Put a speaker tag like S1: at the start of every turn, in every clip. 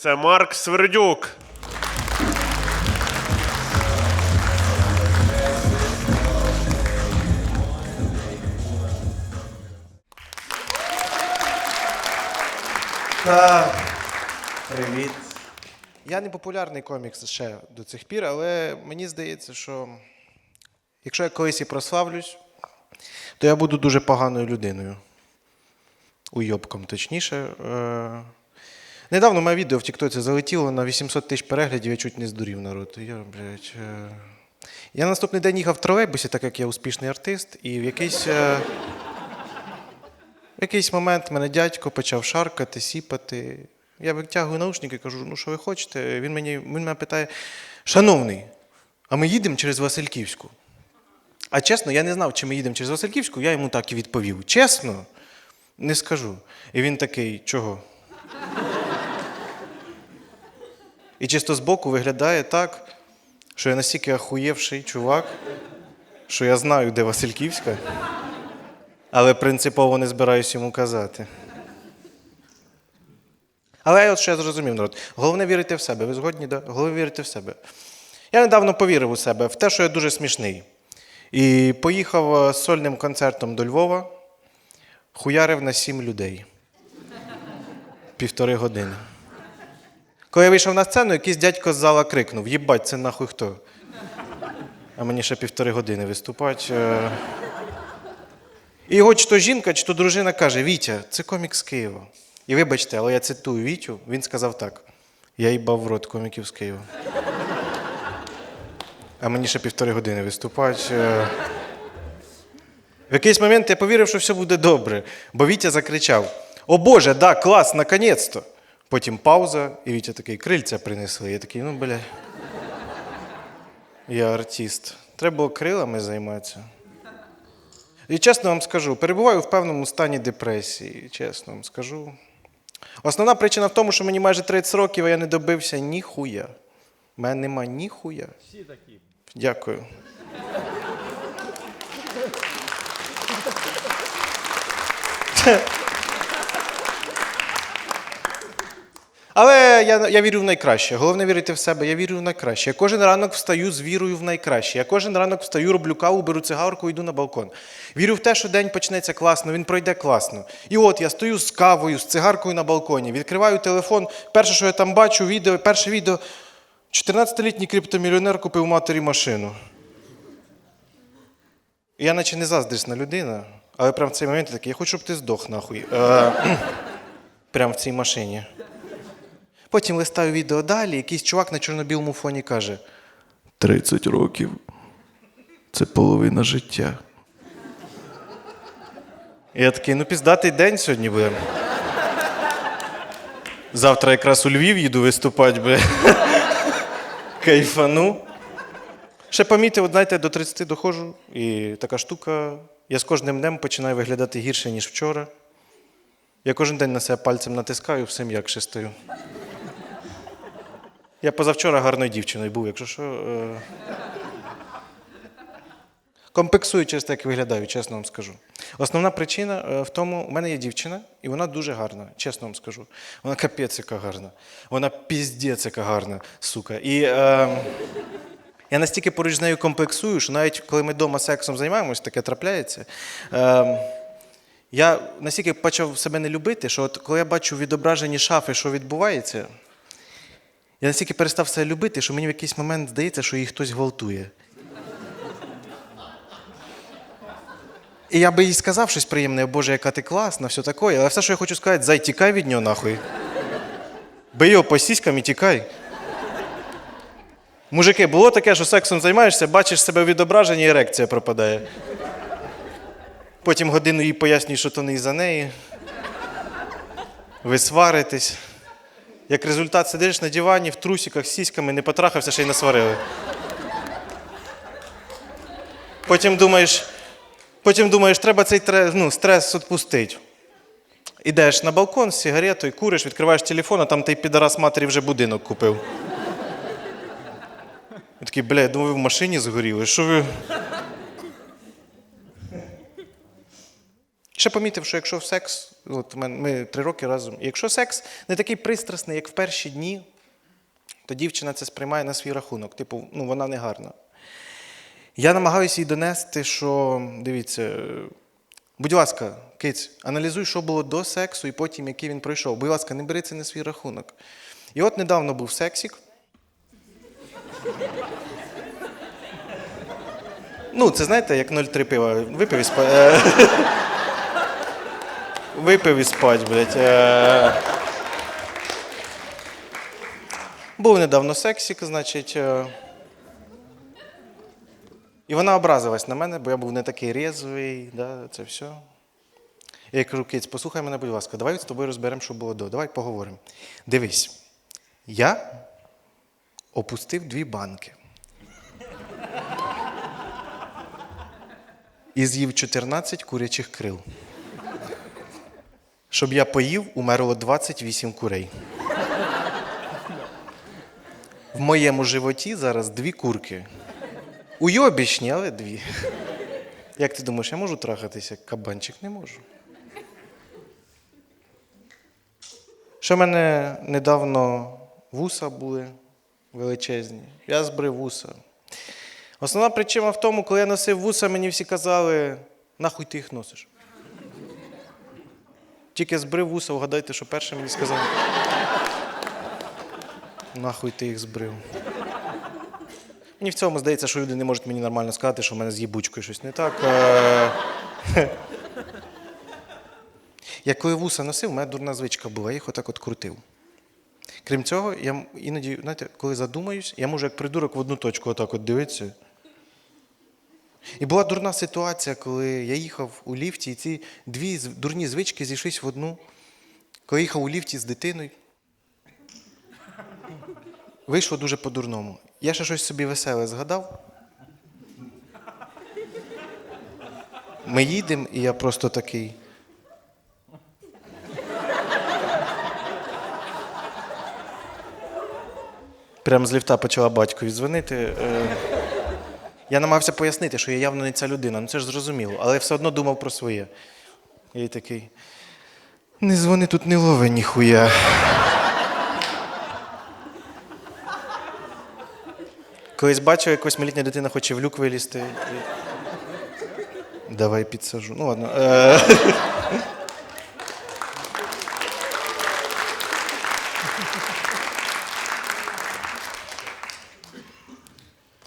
S1: Це Марк Свердюк.
S2: Так. Привіт. Я не популярний комікс ще до цих пір, але мені здається, що якщо я колись і прославлюсь, то я буду дуже поганою людиною. Уйобком, точніше. Е... Недавно моє відео в Тіктоці залетіло на 800 тисяч переглядів, я чуть не здурів народ. Я, блядь, е... я наступний день їхав в тролейбусі, так як я успішний артист, і в якийсь. Е... В якийсь момент мене дядько почав шаркати, сіпати. Я витягую наушники і кажу, ну що ви хочете? Він, мені, він мене питає: Шановний, а ми їдемо через Васильківську. А чесно, я не знав, чи ми їдемо через Васильківську, я йому так і відповів. Чесно, не скажу. І він такий, чого? І чисто збоку виглядає так, що я настільки ахуєвший чувак, що я знаю, де Васильківська. Але принципово не збираюсь йому казати. Але от що я зрозумів, народ. Головне вірити в себе. Ви згодні? Да? Головне вірити в себе. Я недавно повірив у себе в те, що я дуже смішний. І поїхав е, з сольним концертом до Львова, хуярив на сім людей. Півтори години. Коли я вийшов на сцену, якийсь дядько з зала крикнув: Їбать, це нахуй хто? А мені ще півтори години виступати. е. І його чи то жінка, чи то дружина каже: Вітя, це комік з Києва. І вибачте, але я цитую Вітю, він сказав так: я їбав в рот коміків з Києва. А мені ще півтори години виступати. Е. В якийсь момент я повірив, що все буде добре, бо Вітя закричав: О Боже, да, клас, наконець-то! Потім пауза, і Вітя такий крильця принесли. Я такий, ну бля. Я артист. Треба було крилами займатися. І чесно вам скажу, перебуваю в певному стані депресії, чесно вам скажу. Основна причина в тому, що мені майже 30 років, а я не добився ніхуя. У мене нема ніхуя. Всі такі. Дякую. Але я, я вірю в найкраще. Головне вірити в себе. Я вірю в найкраще. Я кожен ранок встаю з вірою в найкраще. Я кожен ранок встаю, роблю каву, беру цигарку йду на балкон. Вірю в те, що день почнеться класно, він пройде класно. І от я стою з кавою, з цигаркою на балконі, відкриваю телефон. Перше, що я там бачу, відео, перше відео. 14-літній криптомільйонер купив матері машину. Я наче не заздрісна людина, але прямо в цей момент я такий, я хочу, щоб ти здох нахуй. Е, прямо в цій машині. Потім листаю відео далі, якийсь чувак на чорно-білому фоні каже: 30 років це половина життя. Я такий, ну піздатий день сьогодні буде. Завтра якраз у Львів їду виступати, бля. Кайфану. Ще помітив, знаєте, до 30 доходжу, і така штука. Я з кожним днем починаю виглядати гірше, ніж вчора. Я кожен день на себе пальцем натискаю, все м'якше стою. Я позавчора гарною дівчиною був, якщо що. Е... Компексую через те, як виглядаю, чесно вам скажу. Основна причина е, в тому, у мене є дівчина, і вона дуже гарна, чесно вам скажу. Вона капець яка гарна. Вона піздець яка гарна, сука. І е... я настільки поруч з нею комплексую, що навіть коли ми вдома сексом займаємось, таке трапляється. Е... Я настільки почав себе не любити, що от коли я бачу в відображенні шафи, що відбувається. Я настільки перестав себе любити, що мені в якийсь момент здається, що її хтось гвалтує. І я би їй сказав щось приємне, Боже, яка ти класна, все таке, але все, що я хочу сказати, зай, тікай від нього нахуй. Бий його по сіськам і тікай. Мужики, було таке, що сексом займаєшся, бачиш себе в і ерекція пропадає. Потім годину їй пояснюєш, що то не із-за неї. Ви сваритесь. Як результат, сидиш на дивані в трусиках з сіськами, не потрахався, ще й насварили. Потім думаєш, потім думаєш, треба цей ну, стрес відпустити. Ідеш на балкон з сигаретою, куриш, відкриваєш телефон, а там той підарас матері вже будинок купив. Я такий, бля, я думаю, ви в машині згоріли. Що ви. Ще помітив, що якщо секс, от ми, три роки разом, якщо секс не такий пристрасний, як в перші дні, то дівчина це сприймає на свій рахунок. Типу, ну вона не гарна. Я намагаюся їй донести, що дивіться, е, будь ласка, киць, аналізуй, що було до сексу і потім, який він пройшов. Будь ласка, не бери це на свій рахунок. І от недавно був сексік. Ну, це знаєте, як 0,3 пива. Випив і спать. Випив і спать, блядь. Е, Був недавно сексік, значить. е, І вона образилась на мене, бо я був не такий резвий, да, це все. Я кажу, Киць, послухай мене, будь ласка, давай з тобою розберемо, що було до. Давай поговоримо. Дивись, я опустив дві банки. І з'їв 14 курячих крил. Щоб я поїв, умерло 28 курей. В моєму животі зараз дві курки. Уйобічні, але дві. Як ти думаєш, я можу трахатися як кабанчик? Не можу. Ще в мене недавно вуса були величезні. Я збрив вуса. Основна причина в тому, коли я носив вуса, мені всі казали, нахуй ти їх носиш. Тільки збрив вуса, вгадайте, що перше мені сказали. Нахуй ти їх збрив. Мені в цьому здається, що люди не можуть мені нормально сказати, що в мене з їбучкою щось не так. Е, Я коли вуса носив, у мене дурна звичка була, я їх отак от крутив. Крім цього, я іноді, знаєте, коли задумаюсь, я можу як придурок в одну точку отак от дивитися. І була дурна ситуація, коли я їхав у ліфті, і ці дві дурні звички зійшлись в одну. Коли їхав у ліфті з дитиною, вийшло дуже по-дурному. Я ще щось собі веселе згадав. Ми їдемо, і я просто такий. Прямо з ліфта почала батькові дзвонити. Е, Я намагався пояснити, що я явно не ця людина. Ну це ж зрозуміло, але я все одно думав про своє. І такий. Не дзвони тут не лови ніхуя. Колись бачив, як восьмилітня дитина хоче в люк вилізти. І... Давай підсажу. Ну ладно. Е...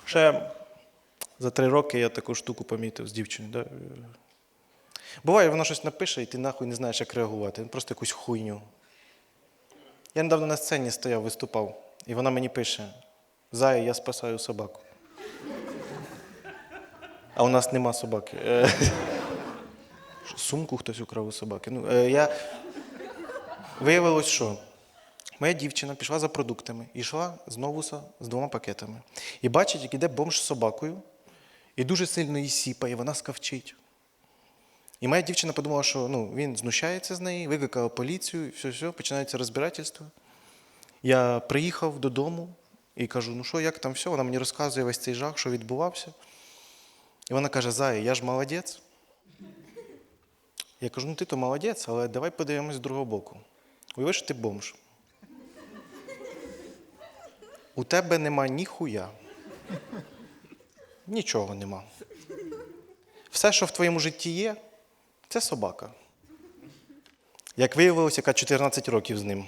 S2: Ще за три роки я таку штуку помітив з дівчиною. Да? Буває, вона щось напише, і ти нахуй не знаєш, як реагувати. Просто якусь хуйню. Я недавно на сцені стояв, виступав, і вона мені пише: Зая, я спасаю собаку. А у нас нема собаки. Е, Сумку хтось украв у собаки. Ну, е, я... Виявилось, що моя дівчина пішла за продуктами і йшла знову з двома пакетами. І бачить, як іде бомж з собакою, і дуже сильно її сіпає, вона скавчить. І моя дівчина подумала, що ну, він знущається з неї, викликала поліцію, все, все, починається розбирательство. Я приїхав додому і кажу: ну що, як там все? Вона мені розказує весь цей жах, що відбувався. І вона каже: Зая, я ж молодець. Я кажу, ну ти то молодець, але давай подивимось з другого боку. Уяви, ти бомж. У тебе нема ні хуя. Нічого нема. Все, що в твоєму житті є, це собака. Як виявилось, яка 14 років з ним.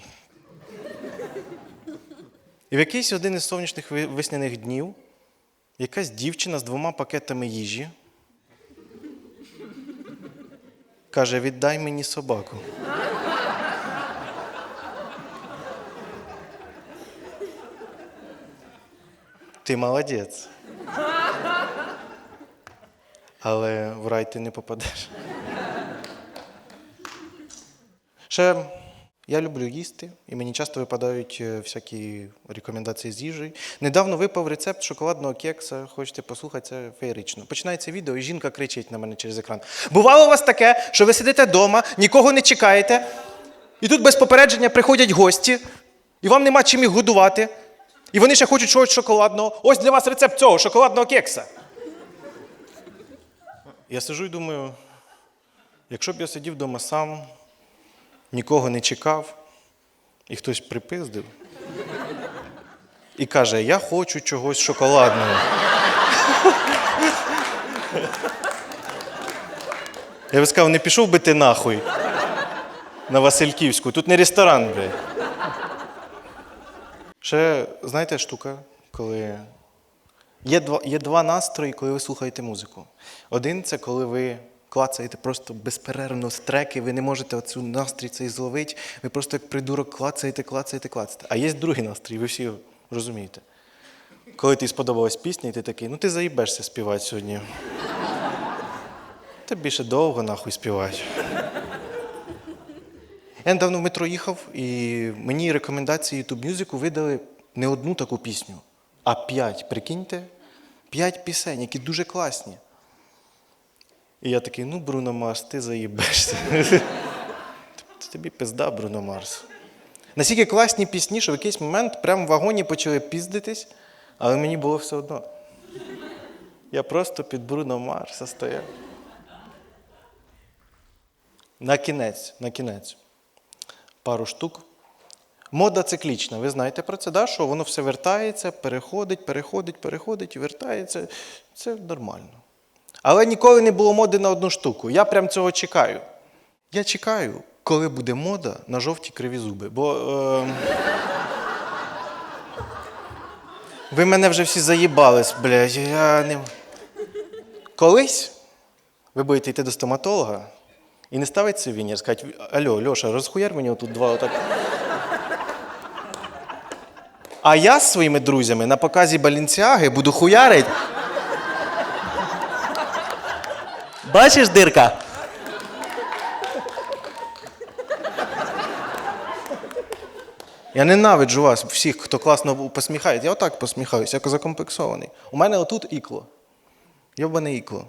S2: І в якийсь один із сонячних весняних днів якась дівчина з двома пакетами їжі каже: віддай мені собаку. Ти молодець. Але в рай ти не попадеш. Ще я люблю їсти, і мені часто випадають е, всякі рекомендації з їжею. Недавно випав рецепт шоколадного кекса. Хочете послухати, це феєрично. Починається відео, і жінка кричить на мене через екран. Бувало у вас таке, що ви сидите вдома, нікого не чекаєте, і тут без попередження приходять гості, і вам нема чим їх годувати. І вони ще хочуть чогось шоколадного. Ось для вас рецепт цього шоколадного кекса. Я сижу і думаю, Якщо б я сидів вдома сам, нікого не чекав, і хтось припиздив і каже: Я хочу чогось шоколадного. Я би сказав, не пішов би ти нахуй на Васильківську. Тут не ресторан, блядь. Ще, знаєте, штука, коли Є два, є два настрої, коли ви слухаєте музику. Один це коли ви клацаєте просто безперервно з треки, ви не можете оцю настрій цей зловити, ви просто як придурок клацаєте, клацаєте, клацаєте. А є другий настрій, ви всі розумієте. Коли тобі сподобалась пісня, і ти такий, ну ти заїбешся співати сьогодні. Ти більше довго нахуй співати. Я недавно в метро їхав, і мені рекомендації YouTube Music видали не одну таку пісню, а п'ять. Прикиньте, п'ять пісень, які дуже класні. І я такий, ну, Бруно Марс, ти заїбешся. Тобі пизда, Бруно Марс. Настільки класні пісні, що в якийсь момент прямо в вагоні почали піздитись, але мені було все одно. Я просто під Бруно Марса стояв. На кінець, на кінець. Пару штук. Мода циклічна. Ви знаєте про це, да? що воно все вертається, переходить, переходить, переходить вертається. Це нормально. Але ніколи не було моди на одну штуку. Я прям цього чекаю. Я чекаю, коли буде мода на жовті криві зуби. Бо. Е... Ви мене вже всі заїбались, блядь. Я не... Колись ви будете йти до стоматолога і не ставить сувенір, сказати, алло, Льоша, розхуяр мені тут два отак. А я з своїми друзями на показі Балінцяги буду хуярить.
S1: Бачиш, дирка?
S2: Я ненавиджу вас, всіх, хто класно посміхається. Я отак посміхаюся, як закомплексований. У мене отут ікло. Йобане ікло.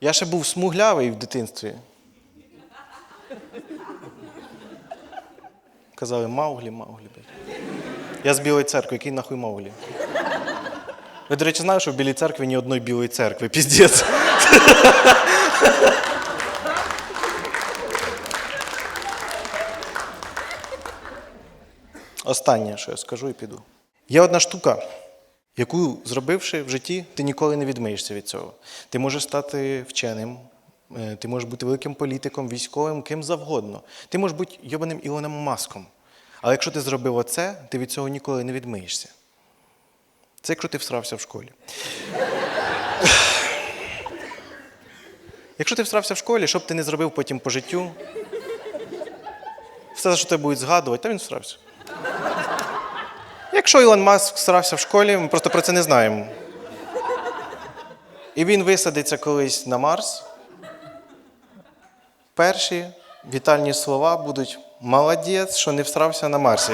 S2: Я ще був смуглявий в дитинстві. Казали Мауглі, Мауглі. Я з Білої церкви, який нахуй Мауглі? Ви, до речі, знаєте, що в Білій церкві ні одної білої церкви. Піздець. Останнє, що я скажу і піду. Є одна штука, яку, зробивши в житті, ти ніколи не відмиєшся від цього. Ти можеш стати вченим, е, ти можеш бути великим політиком, військовим, ким завгодно. Ти можеш бути йобаним Ілоном Маском. Але якщо ти зробив оце, ти від цього ніколи не відмиєшся. Це якщо ти всрався в школі. Якщо ти всрався в школі, що б ти не зробив потім по життю, все, за що тебе будуть згадувати, та він всрався. Якщо Ілон Маск всрався в школі, ми просто про це не знаємо. І він висадиться колись на Марс. Перші вітальні слова будуть молодець, що не всрався на Марсі.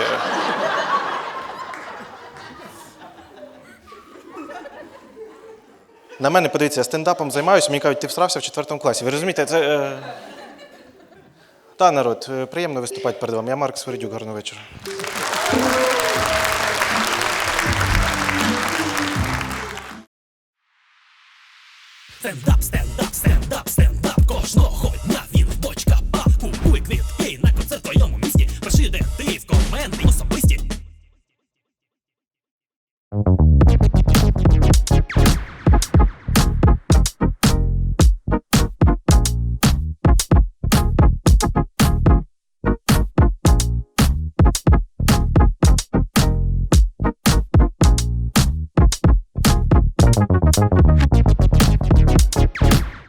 S2: На мене, подивіться, я стендапом займаюся, мені кажуть, ти всрався в четвертому класі. Ви розумієте, це. Е... Та, народ, е, приємно виступати перед вами. Я Марк Свердюк, гарного вечора.
S3: Стендап, стендап,